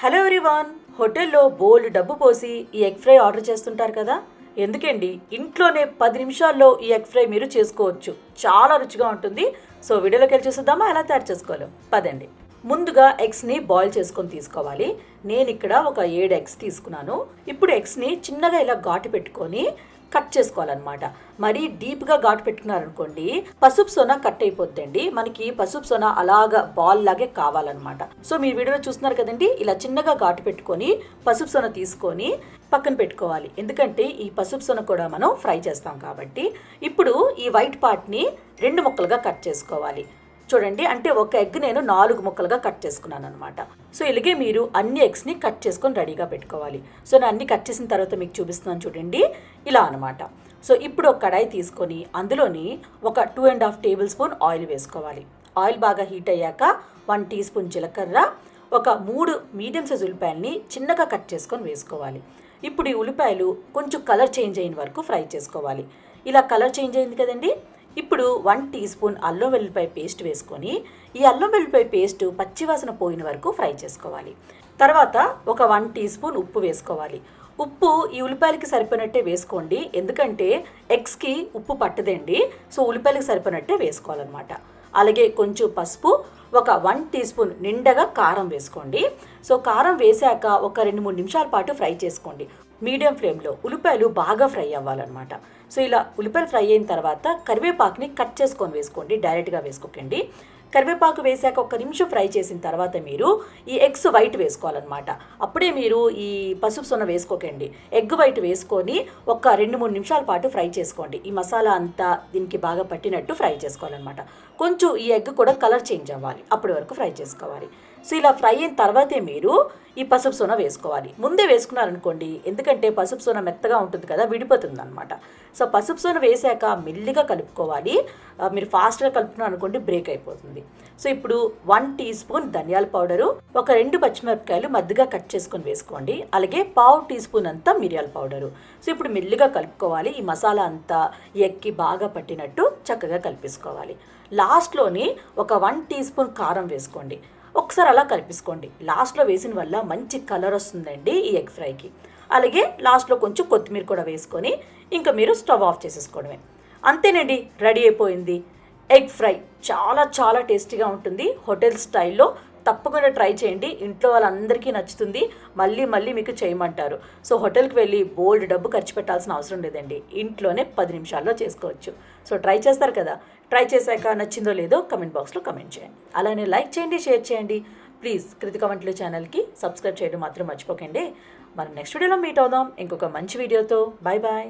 Hello everyone హోటల్లో బోల్డ్ డబ్బు పోసి ఈ ఎగ్ ఫ్రై ఆర్డర్ చేస్తుంటారు కదా? ఎందుకండి? ఇంట్లోనే పది నిమిషాల్లో ఈ ఎగ్ ఫ్రై మీరు చేసుకోవచ్చు. చాలా రుచిగా ఉంటుంది. సో వీడియోలోకి వెళ్ళి చూసేద్దామా? ఎలా తయారు చేసుకోవాలి? పదండి. ముందుగా ఎగ్స్ని బాయిల్ చేసుకొని తీసుకోవాలి. నేను ఇక్కడ ఒక ఏడు ఎగ్స్ తీసుకున్నాను. ఇప్పుడు ఎగ్స్ని చిన్నగా ఇలా ఘాటు పెట్టుకొని కట్ చేసుకోవాలన్నమాట. మరీ డీప్గా ఘాటు పెట్టుకున్నారనుకోండి పసుపు సోనా కట్ అయిపోద్దండి. మనకి పసుపు సోనా అలాగా బాల్ లాగే కావాలన్నమాట. సో మీరు వీడియోలో చూస్తున్నారు కదండి ఇలా చిన్నగా ఘాటు పెట్టుకొని పసుపు సోన తీసుకొని పక్కన పెట్టుకోవాలి. ఎందుకంటే ఈ పసుపు సొన కూడా మనం ఫ్రై చేస్తాం కాబట్టి. ఇప్పుడు ఈ వైట్ పార్ట్ని రెండు ముక్కలుగా కట్ చేసుకోవాలి. చూడండి అంటే ఒక ఎగ్ నేను నాలుగు ముక్కలుగా కట్ చేసుకున్నాను అనమాట సో ఇలాగే మీరు అన్ని ఎగ్స్ని కట్ చేసుకొని రెడీగా పెట్టుకోవాలి. సో నేను అన్ని కట్ చేసిన తర్వాత మీకు చూపిస్తున్నాను చూడండి. ఇలా అనమాట సో ఇప్పుడు ఒక కడాయి తీసుకొని అందులోని ఒక two and half tablespoon oil వేసుకోవాలి. ఆయిల్ బాగా హీట్ అయ్యాక వన్ టీ స్పూన్ జీలకర్ర ఒక మూడు మీడియం సైజ్ ఉల్లిపాయల్ని చిన్నగా కట్ చేసుకొని వేసుకోవాలి. ఇప్పుడు ఈ ఉల్లిపాయలు కొంచెం కలర్ చేంజ్ అయిన వరకు ఫ్రై చేసుకోవాలి. ఇలా కలర్ చేంజ్ అయింది కదండి? ఇప్పుడు వన్ టీ స్పూన్ అల్లం వెల్లిపాయ పేస్ట్ వేసుకొని ఈ అల్లం వెల్లిపాయ పేస్ట్ పచ్చివాసన పోయిన వరకు ఫ్రై చేసుకోవాలి. తర్వాత ఒక వన్ టీ స్పూన్ ఉప్పు వేసుకోవాలి. ఉప్పు ఈ ఉల్లిపాయలకి సరిపోయినట్టే వేసుకోండి. ఎందుకంటే ఎగ్స్కి ఉప్పు పట్టదండి. సో ఉల్లిపాయలకి సరిపోయినట్టే వేసుకోవాలన్నమాట. అలాగే కొంచెం పసుపు ఒక వన్ టీ స్పూన్ నిండగా కారం వేసుకోండి. సో కారం వేశాక ఒక రెండు మూడు నిమిషాల పాటు ఫ్రై చేసుకోండి. మీడియం ఫ్లేమ్లో ఉల్లిపాయలు బాగా ఫ్రై అవ్వాలన్నమాట. సో ఇలా ఉల్లిపాయలు ఫ్రై అయిన తర్వాత కరివేపాకుని కట్ చేసుకొని వేసుకోండి డైరెక్ట్గా వేసుకోకండి. కరివేపాకు వేసాక ఒక నిమిషం ఫ్రై చేసిన తర్వాత మీరు ఈ ఎగ్స్ వైట్ వేసుకోవాలన్నమాట. అప్పుడే మీరు ఈ పసుపు సొన వేసుకోకండి. ఎగ్ వైట్ వేసుకొని ఒక రెండు మూడు నిమిషాల పాటు ఫ్రై చేసుకోండి. ఈ మసాలా అంతా దీనికి బాగా పట్టినట్టు ఫ్రై చేసుకోవాలన్నమాట. కొంచెం ఈ ఎగ్ కూడా కలర్ చేంజ్ అవ్వాలి. అప్పటి వరకు ఫ్రై చేసుకోవాలి. సో ఇలా ఫ్రై అయిన తర్వాతే మీరు ఈ పసుపు సోన వేసుకోవాలి. ముందే వేసుకున్నారనుకోండి ఎందుకంటే పసుపు సోన మెత్తగా ఉంటుంది కదా విడిపోతుంది అనమాట సో పసుపు సోన వేసాక మెల్లిగా కలుపుకోవాలి. మీరు ఫాస్ట్గా కలుపుకున్నారు అనుకోండి బ్రేక్ అయిపోతుంది. సో ఇప్పుడు వన్ టీ స్పూన్ ధనియాల పౌడరు ఒక రెండు పచ్చిమిరపకాయలు మధ్యగా కట్ చేసుకొని వేసుకోండి. అలాగే పావు టీ స్పూన్ అంతా మిరియాల పౌడరు. సో ఇప్పుడు మెల్లిగా కలుపుకోవాలి. ఈ మసాలా అంతా ఎక్కి బాగా పట్టినట్టు చక్కగా కలిపేసుకోవాలి. లాస్ట్లోని ఒక వన్ టీ స్పూన్ కారం వేసుకోండి. ఒకసారి అలా కలిపేసుకోండి లాస్ట్లో వేసిన వల్ల మంచి కలర్ వస్తుందండి ఈ ఎగ్ ఫ్రైకి. అలాగే లాస్ట్లో కొంచెం కొత్తిమీర కూడా వేసుకొని ఇంకా మీరు స్టవ్ ఆఫ్ చేసేసుకోవడమే. అంతేనండి రెడీ అయిపోయింది. ఎగ్ ఫ్రై చాలా చాలా టేస్టీగా ఉంటుంది. హోటల్ స్టైల్లో తప్పకుండా ట్రై చేయండి. ఇంట్లో వాళ్ళందరికీ నచ్చుతుంది. మళ్ళీ మళ్ళీ మీకు చేయమంటారు. సో హోటల్కి వెళ్ళి బోల్డ్ డబ్బు ఖర్చు పెట్టాల్సిన అవసరం లేదండి. ఇంట్లోనే పది నిమిషాల్లో చేసుకోవచ్చు. సో ట్రై చేస్తారు కదా. ట్రై చేశాక నచ్చిందో లేదో కమెంట్ బాక్స్లో కమెంట్ చేయండి. అలానే లైక్ చేయండి షేర్ చేయండి. ప్లీజ్ కృతి కమెంట్లు ఛానల్కి సబ్స్క్రైబ్ చేయడం మాత్రం మర్చిపోకండి. మనం నెక్స్ట్ వీడియోలో మీట్ అవుదాం. ఇంకొక మంచి వీడియోతో. Bye bye